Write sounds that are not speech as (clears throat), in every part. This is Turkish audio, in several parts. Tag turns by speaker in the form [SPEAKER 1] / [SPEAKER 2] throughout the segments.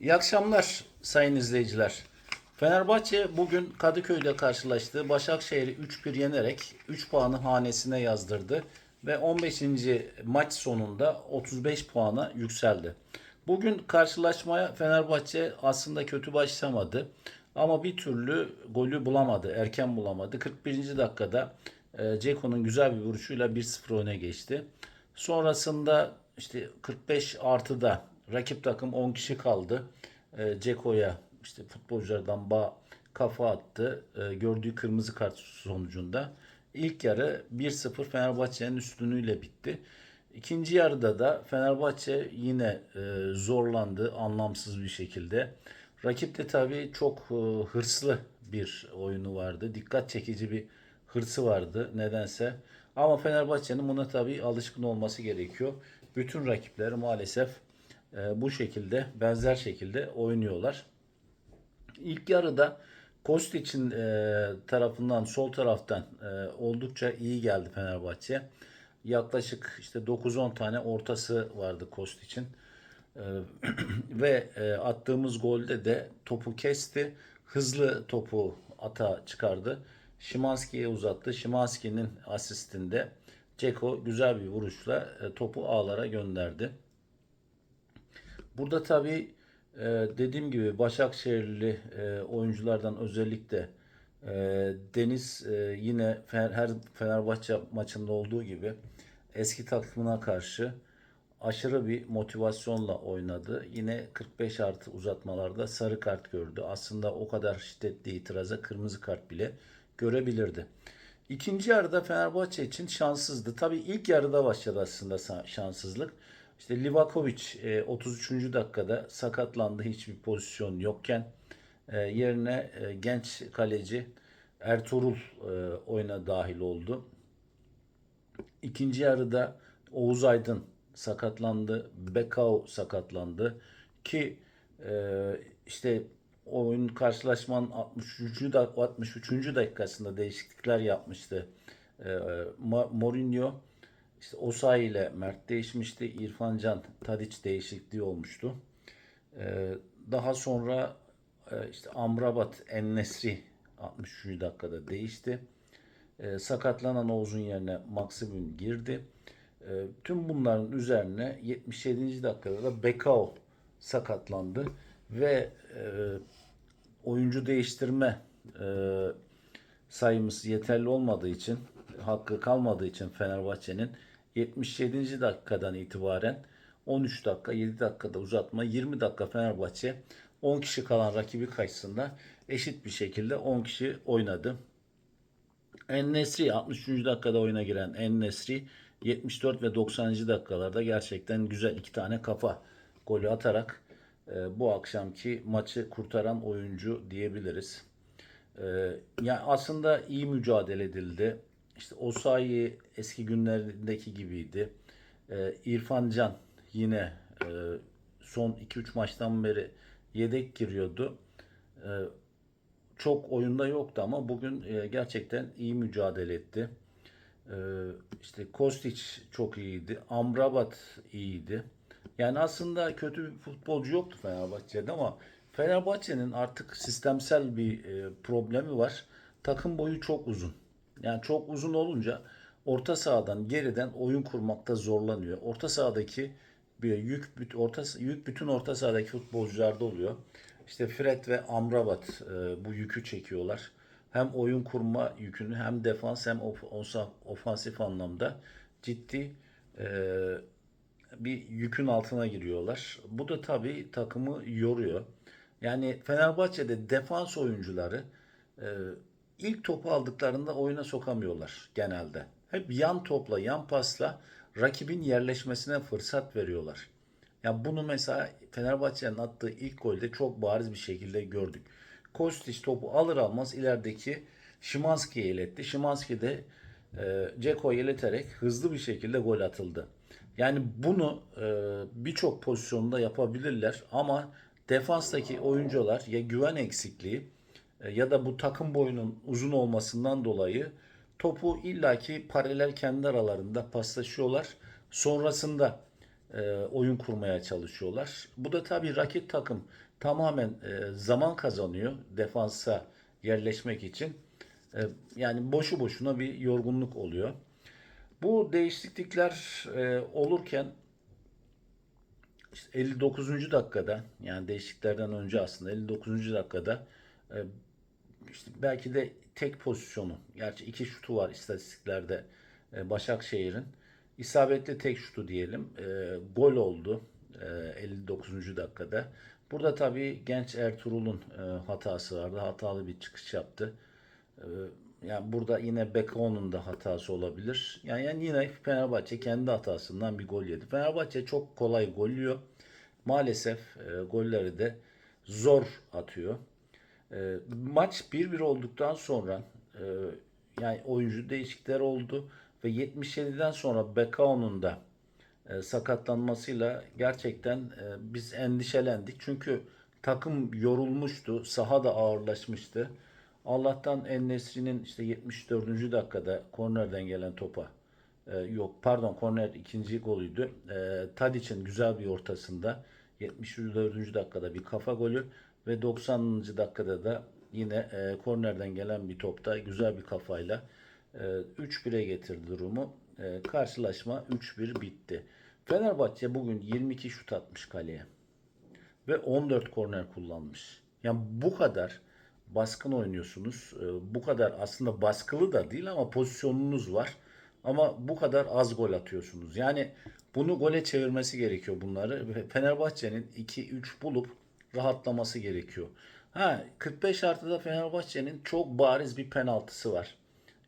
[SPEAKER 1] İyi akşamlar sayın izleyiciler. Fenerbahçe bugün Kadıköy'de karşılaştı. Başakşehir'i 3-1 yenerek 3 puanı hanesine yazdırdı ve 15. maç sonunda 35 puana yükseldi. Bugün karşılaşmaya Fenerbahçe aslında kötü başlamadı ama bir türlü golü bulamadı, erken bulamadı. 41. dakikada e, Ceko'nun güzel bir vuruşuyla 1-0 öne geçti. Sonrasında işte 45 artıda rakip takım 10 kişi kaldı. E, Ceko'ya işte futbolculardan bağ kafa attı. E, gördüğü kırmızı kart sonucunda. İlk yarı 1-0 Fenerbahçe'nin üstünlüğüyle bitti. İkinci yarıda da Fenerbahçe yine e, zorlandı anlamsız bir şekilde. Rakip de tabii çok e, hırslı bir oyunu vardı. Dikkat çekici bir hırsı vardı nedense. Ama Fenerbahçe'nin buna tabii alışkın olması gerekiyor. Bütün rakipleri maalesef bu şekilde benzer şekilde oynuyorlar. İlk yarıda Kostic'in e, tarafından sol taraftan e, oldukça iyi geldi Fenerbahçe. Yaklaşık işte 9-10 tane ortası vardı Kostic'in. E, (clears throat) ve e, attığımız golde de topu kesti. Hızlı topu ata çıkardı. Şimanski'ye uzattı. Şimanski'nin asistinde Ceko güzel bir vuruşla e, topu ağlara gönderdi. Burada tabii e, dediğim gibi Başakşehirli e, oyunculardan özellikle e, Deniz yine her Fenerbahçe maçında olduğu gibi eski takımına karşı aşırı bir motivasyonla oynadı. Yine 45 artı uzatmalarda sarı kart gördü. Aslında o kadar şiddetli itiraza kırmızı kart bile görebilirdi. İkinci yarıda Fenerbahçe için şanssızdı. Tabii ilk yarıda başladı aslında şanssızlık. İşte Livakovic e, 33. dakikada sakatlandı hiçbir pozisyon yokken. E, yerine e, genç kaleci Ertuğrul e, oyuna dahil oldu. İkinci yarıda Oğuz Aydın sakatlandı. Bekao sakatlandı. Ki e, işte oyun karşılaşmanın 63. da 63. dakikasında değişiklikler yapmıştı. E, Mourinho işte Osayi ile Mert değişmişti. İrfan Can Tadiç değişikliği olmuştu. E, daha sonra e, işte Amrabat Ennesri 63. dakikada değişti. E, sakatlanan Oğuz'un yerine Maximum girdi. E, tüm bunların üzerine 77. dakikada da Bekao sakatlandı ve e, oyuncu değiştirme e, sayımız yeterli olmadığı için hakkı kalmadığı için Fenerbahçe'nin 77. dakikadan itibaren 13 dakika 7 dakikada uzatma 20 dakika Fenerbahçe 10 kişi kalan rakibi karşısında eşit bir şekilde 10 kişi oynadı. En-Nesri 63. dakikada oyuna giren En-Nesri 74 ve 90. dakikalarda gerçekten güzel iki tane kafa golü atarak e, bu akşamki maçı kurtaran oyuncu diyebiliriz. E, yani aslında iyi mücadele edildi. İşte Osayi eski günlerindeki gibiydi. E, İrfan Can yine e, son 2-3 maçtan beri yedek giriyordu. E, çok oyunda yoktu ama bugün e, gerçekten iyi mücadele etti. E, işte Kostic çok iyiydi. Amrabat iyiydi. Yani aslında kötü bir futbolcu yoktu Fenerbahçe'de ama Fenerbahçe'nin artık sistemsel bir e, problemi var. Takım boyu çok uzun. Yani çok uzun olunca orta sahadan geriden oyun kurmakta zorlanıyor. Orta sahadaki bir yük büt- orta yük bütün orta sahadaki futbolcularda oluyor. İşte Fred ve Amrabat e, bu yükü çekiyorlar. Hem oyun kurma yükünü hem defans hem of- osa- ofansif anlamda ciddi e, bir yükün altına giriyorlar. Bu da tabii takımı yoruyor. Yani Fenerbahçe'de defans oyuncuları e, ilk topu aldıklarında oyuna sokamıyorlar genelde. Hep yan topla, yan pasla rakibin yerleşmesine fırsat veriyorlar. Ya bunu mesela Fenerbahçe'nin attığı ilk golde çok bariz bir şekilde gördük. Kostić topu alır almaz ilerideki Şimanski'ye iletti. Şimanski de e, Ceko'ya ileterek hızlı bir şekilde gol atıldı. Yani bunu e, birçok pozisyonda yapabilirler ama defanstaki oyuncular ya güven eksikliği ya da bu takım boyunun uzun olmasından dolayı topu illaki paralel kendi aralarında paslaşıyorlar. Sonrasında e, oyun kurmaya çalışıyorlar. Bu da tabii rakip takım tamamen e, zaman kazanıyor defansa yerleşmek için. E, yani boşu boşuna bir yorgunluk oluyor. Bu değişiklikler e, olurken işte 59. dakikada yani değişikliklerden önce aslında 59. dakikada e, işte belki de tek pozisyonu gerçi iki şutu var istatistiklerde e, Başakşehir'in isabetli tek şutu diyelim e, gol oldu e, 59. dakikada. Burada tabii genç Ertuğrul'un e, hatası vardı. Hatalı bir çıkış yaptı. E, yani burada yine Bekao'nun da hatası olabilir. Yani, yani yine Fenerbahçe kendi hatasından bir gol yedi. Fenerbahçe çok kolay gol yiyor. Maalesef e, golleri de zor atıyor. E, maç 1-1 olduktan sonra e, yani oyuncu değişiklikler oldu ve 77'den sonra Bekao'nun da e, sakatlanmasıyla gerçekten e, biz endişelendik. Çünkü takım yorulmuştu, saha da ağırlaşmıştı. Allah'tan En-Nesyri'nin işte 74. dakikada kornerden gelen topa e, yok pardon korner ikinci golüydü. E, Tadic'in güzel bir ortasında 74. dakikada bir kafa golü ve 90. dakikada da yine e, kornerden gelen bir topta güzel bir kafayla e, 3-1'e getirdi durumu. E, karşılaşma 3-1 bitti. Fenerbahçe bugün 22 şut atmış kaleye ve 14 korner kullanmış. Yani bu kadar baskın oynuyorsunuz. E, Bu kadar aslında baskılı da değil ama pozisyonunuz var. Ama bu kadar az gol atıyorsunuz. Yani bunu gole çevirmesi gerekiyor bunları. Fenerbahçe'nin 2-3 bulup rahatlaması gerekiyor. Ha 45 artıda Fenerbahçe'nin çok bariz bir penaltısı var.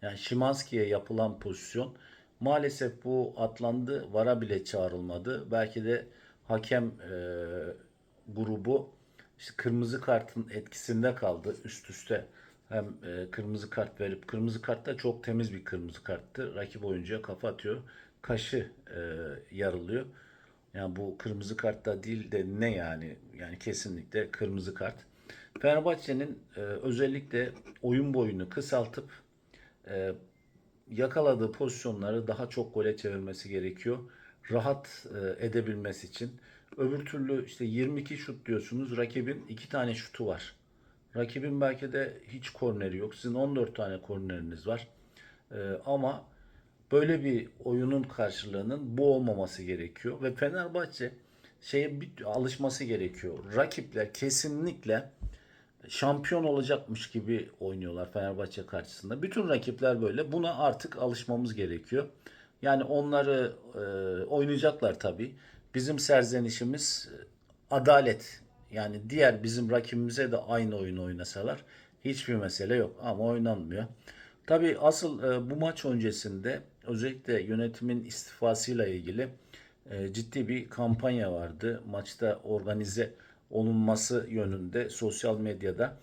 [SPEAKER 1] Yani Şimanski'ye yapılan pozisyon. Maalesef bu atlandı. Vara bile çağrılmadı. Belki de hakem e, grubu işte kırmızı kartın etkisinde kaldı. Üst üste hem e, kırmızı kart verip kırmızı kart da çok temiz bir kırmızı karttı. Rakip oyuncuya kafa atıyor. Kaşı e, yarılıyor. Yani bu kırmızı kart da değil de ne yani? Yani kesinlikle kırmızı kart. Fenerbahçe'nin e, özellikle oyun boyunu kısaltıp e, yakaladığı pozisyonları daha çok gole çevirmesi gerekiyor. Rahat e, edebilmesi için. Öbür türlü işte 22 şut diyorsunuz. Rakibin 2 tane şutu var. Rakibin belki de hiç korneri yok. Sizin 14 tane korneriniz var. E, ama böyle bir oyunun karşılığının bu olmaması gerekiyor. Ve Fenerbahçe şeye bir alışması gerekiyor. Rakipler kesinlikle şampiyon olacakmış gibi oynuyorlar Fenerbahçe karşısında. Bütün rakipler böyle. Buna artık alışmamız gerekiyor. Yani onları e, oynayacaklar tabii. Bizim serzenişimiz e, adalet. Yani diğer bizim rakibimize de aynı oyunu oynasalar hiçbir mesele yok ama oynanmıyor. Tabii asıl e, bu maç öncesinde özellikle yönetimin istifasıyla ilgili e, ciddi bir kampanya vardı. Maçta organize olunması yönünde sosyal medyada.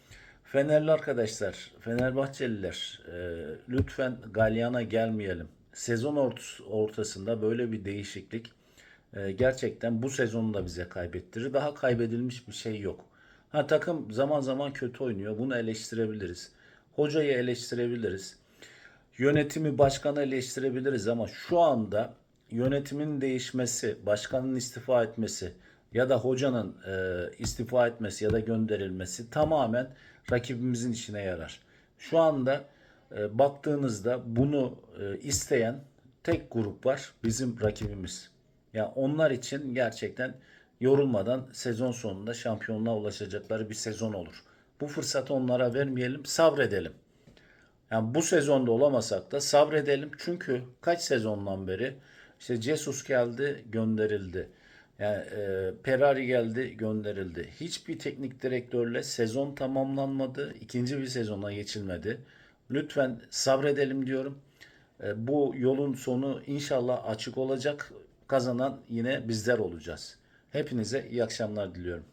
[SPEAKER 1] Fenerli arkadaşlar, Fenerbahçeliler e, lütfen Galyan'a gelmeyelim. Sezon ort- ortasında böyle bir değişiklik e, gerçekten bu sezonu da bize kaybettirir. Daha kaybedilmiş bir şey yok. Ha takım zaman zaman kötü oynuyor. Bunu eleştirebiliriz. Hocayı eleştirebiliriz. Yönetimi, başkanı eleştirebiliriz ama şu anda yönetimin değişmesi, başkanın istifa etmesi ya da hocanın e, istifa etmesi ya da gönderilmesi tamamen rakibimizin işine yarar. Şu anda e, baktığınızda bunu e, isteyen tek grup var. Bizim rakibimiz. Ya onlar için gerçekten yorulmadan sezon sonunda şampiyonluğa ulaşacakları bir sezon olur. Bu fırsatı onlara vermeyelim, sabredelim. Yani bu sezonda olamasak da sabredelim. Çünkü kaç sezondan beri işte Jesus geldi, gönderildi. Yani e, Ferrari geldi, gönderildi. Hiçbir teknik direktörle sezon tamamlanmadı. ikinci bir sezona geçilmedi. Lütfen sabredelim diyorum. E, bu yolun sonu inşallah açık olacak. Kazanan yine bizler olacağız. Hepinize iyi akşamlar diliyorum.